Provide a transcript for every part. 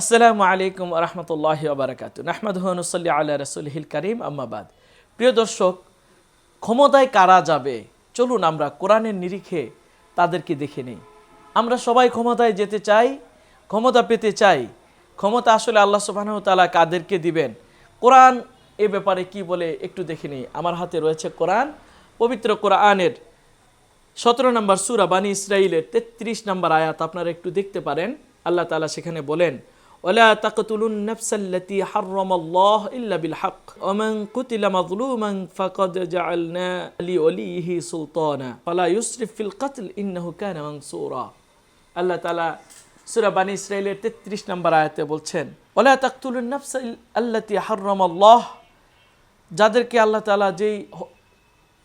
আসসালামু আলাইকুম রহমতুল্লাহ বারকাত নাহমদ হনুসল্লি আল্লাহ রসুলহিল করিম আম্মাবাদ প্রিয় দর্শক, ক্ষমতায় কারা যাবে? চলুন আমরা কোরআনের নিরিখে তাদেরকে দেখে নিই। আমরা সবাই ক্ষমতায় যেতে চাই, ক্ষমতা পেতে চাই। ক্ষমতা আসলে আল্লাহ সুবাহ তালা কাদেরকে দিবেন? কোরআন এ ব্যাপারে কি বলে একটু দেখে নিই। আমার হাতে রয়েছে কোরআন, পবিত্র কোরআনের সতেরো নম্বর সুরা বানী ইসরাইলের তেত্রিশ নম্বর আয়াত। আপনারা একটু দেখতে পারেন। আল্লাহ তাআলা সেখানে বলেন ওলা তাকতুলুন নাফসাল্লাতি হাররামাল্লাহ ইল্লা বিল হক ওমান কুতিলা মাজলুমান ফাকাদ জাআলনা লিওয়ালিহি সুলতানা ফালা ইউসরিফ ফিল কতল ইন্নাহু কানা মানসুরা আল্লাহ তাআলা সূরা বানী ইসরাইলের 33 নম্বর আয়াতে বলছেন, ওলা তাকতুলুন নাফসাল আল্লাতি হাররামাল্লাহ। যাদেরকে আল্লাহ তাআলা যেই হ-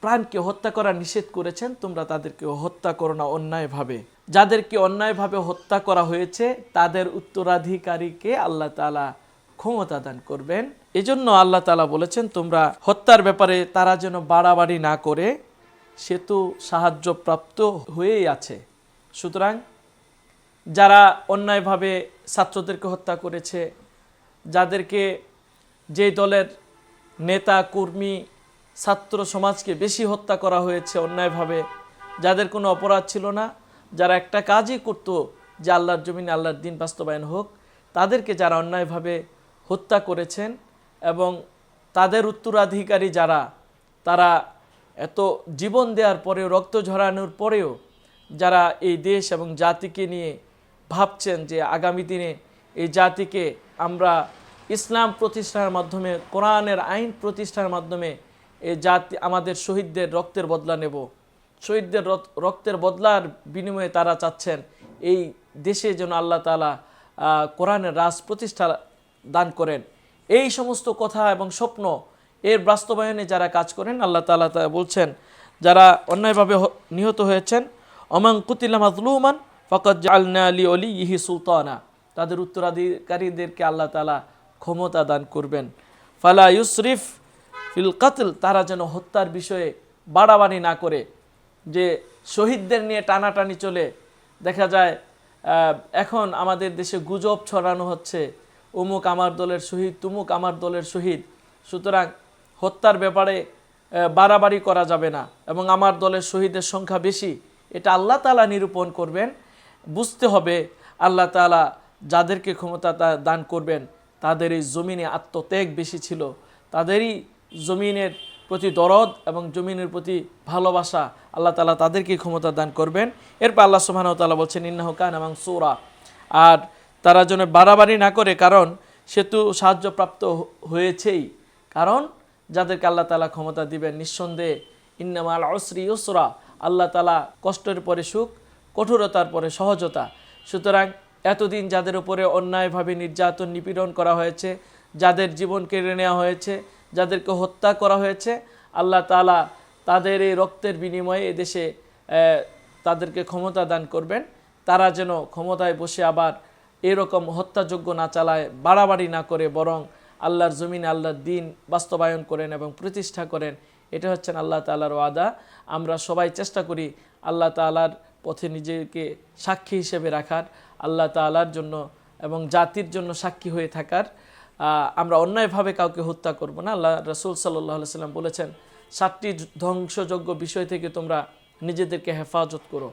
প্রাণকে হত্যা করা নিষেধ করেছেন, তোমরা তাদেরকে হত্যা করো না অন্যায়ভাবে। যাদেরকে অন্যায়ভাবে হত্যা করা হয়েছে, তাদের উত্তরাধিকারীকে আল্লাহ তাআলা ক্ষমতা দান করবেন। এজন্য আল্লাহ তাআলা বলেছেন, তোমরা হত্যার ব্যাপারে তারা যেন বাড়াবাড়ি না করে সে তো সাহায্যপ্রাপ্ত হয়েই আছে। সুতরাং যারা অন্যায়ভাবে ছাত্রদেরকে হত্যা করেছে, যাদেরকে যে দলের নেতা, কর্মী ছাত্র সমাজকে বেশি হত্যা করা হয়েছে অন্যায়ভাবে। যাদের কোনো অপরাধ ছিল না, যারা একটা কাজই করতো যে আল্লাহর জমিনে আল্লাহর দিন বাস্তবায়ন হোক, তাদেরকে যারা অন্যায়ভাবে হত্যা করেছেন এবং তাদের উত্তরাধিকারী যারা, তারা এত জীবন দেওয়ার পরেও, রক্ত ঝরানোর পরেও যারা এই দেশ এবং জাতিকে নিয়ে ভাবছেন যে আগামী দিনে এই জাতিকে আমরা ইসলাম প্রতিষ্ঠার মাধ্যমে, কোরআনের আইন প্রতিষ্ঠার মাধ্যমে এই জাতি আমাদের শহীদদের রক্তের বদলা নেব। শহীদদের রক্তের বদলার বিনিময়ে তারা চাচ্ছেন এই দেশে যেন আল্লাহ তালা কোরআনের রাজ প্রতিষ্ঠা দান করেন। এই সমস্ত কথা এবং স্বপ্ন এর বাস্তবায়নে যারা কাজ করেন, আল্লাহ তালা তা বলছেন, যারা অন্যায়ভাবে নিহত হয়েছেন অমাং কুতিলা মাজলুমান ফকত জালনা আলী অলি ইহি সুলতানা। তাদের উত্তরাধিকারীদেরকে আল্লাহ তালা ক্ষমতা দান করবেন। ফালা ইউসরিফ ফিল কাতল, তারা যেন হত্যার বিষয়ে বাড়াবাড়ি না করে, যে শহীদদের নিয়ে টানাটানি চলে। দেখা যায় এখন আমাদের দেশে গুজব ছড়ানো হচ্ছে অমুক আমার দলের শহীদ, তুমুক আমার দলের শহীদ। সুতরাং হত্যার ব্যাপারে বাড়াবাড়ি করা যাবে না, এবং আমার দলের শহীদের সংখ্যা বেশি। এটা আল্লাহ তালা নিরূপণ করবেন, বুঝতে হবে আল্লাহ তালা যাদেরকে ক্ষমতা দান করবেন, তাদের এই জমিনে আত্মত্যাগ বেশি ছিল, তাদেরই জমিনের প্রতি দরদ এবং জমিনের প্রতি ভালোবাসা আল্লাহ তালা তাদেরকে ক্ষমতা দান করবেন। এরপর আল্লাহ সুবহানাহু তালা বলছেন, ইন্নাহু কান এবং সৌরা আর তারা যেন বাড়াবাড়ি না করে, কারণ সে তো সাহায্যপ্রাপ্ত হয়েছেই। কারণ যাদেরকে আল্লাহ তালা ক্ষমতা দিবেন নিঃসন্দেহে, ইন্নামাল অসরি ইউসরা। আল্লাহ তালা কষ্টের পরে সুখ, কঠোরতার পরে সহজতা। সুতরাং এতদিন যাদের উপরে অন্যায়ভাবে নির্যাতন নিপীড়ন করা হয়েছে, যাদের জীবন কেড়ে নেওয়া হয়েছে যাদেরকে হত্যা করা হয়েছে, আল্লাহ তালা তাদের এই রক্তের বিনিময়ে এদেশে তাদেরকে ক্ষমতা দান করবেন। তারা যেন ক্ষমতায় বসে আবার এরকম হত্যাযোগ্য না চালায়, বাড়াবাড়ি না করে, বরং আল্লাহর জমিনে আল্লাহর দিন বাস্তবায়ন করেন এবং প্রতিষ্ঠা করেন, এটা হচ্ছেন আল্লাহ তালার ওয়াদা। আমরা সবাই চেষ্টা করি আল্লাহ তালার পথে নিজেকে সাক্ষী হিসেবে রাখার, আল্লাহ তালার জন্য এবং জাতির জন্য সাক্ষী হয়ে থাকার। আমরা অন্যায়ভাবে কাউকে হত্যা করব না। আল্লাহ রসুল সাল্লাহ সাল্লাম বলেছেন, সাতটি ধ্বংসযোগ্য বিষয় থেকে তোমরা নিজেদেরকে হেফাজত করো।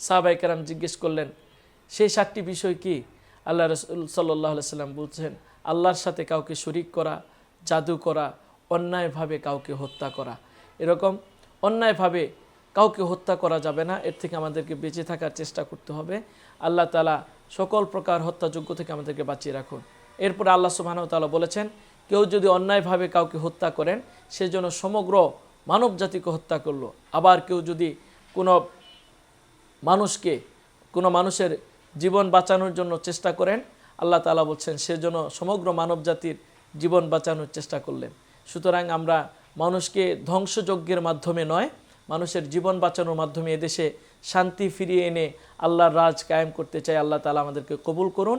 সাহাবাই কারাম জিজ্ঞেস করলেন, সেই সাতটি বিষয় কি? আল্লাহ রসুল সাল্লাহ সাল্লাম বলছেন, আল্লাহর সাথে কাউকে শরিক করা, জাদু করা, অন্যায়ভাবে কাউকে হত্যা করা। এরকম অন্যায়ভাবে কাউকে হত্যা করা যাবে না, এর থেকে আমাদেরকে বেঁচে থাকার চেষ্টা করতে হবে। আল্লাহ তালা সকল প্রকার হত্যাযোগ্য থেকে আমাদেরকে বাঁচিয়ে রাখুন। এরপরে আল্লাহ সুবহানাহু ওয়া বলেছেন, কেউ যদি অন্যায়ভাবে কাউকে হত্যা করেন সেজন্য সমগ্র মানব জাতিকে হত্যা করল। আবার কেউ যদি কোনো মানুষকে, কোনো মানুষের জীবন বাঁচানোর জন্য চেষ্টা করেন, আল্লাহ তাআলা বলছেন সেজন্য সমগ্র মানব জাতির জীবন বাঁচানোর চেষ্টা করলেন। সুতরাং আমরা মানুষকে ধ্বংসযজ্ঞের মাধ্যমে নয়, মানুষের জীবন বাঁচানোর মাধ্যমে এদেশে শান্তি ফিরিয়ে এনে আল্লাহর রাজ কায়েম করতে চাই। আল্লাহ তালা আমাদেরকে কবুল করুন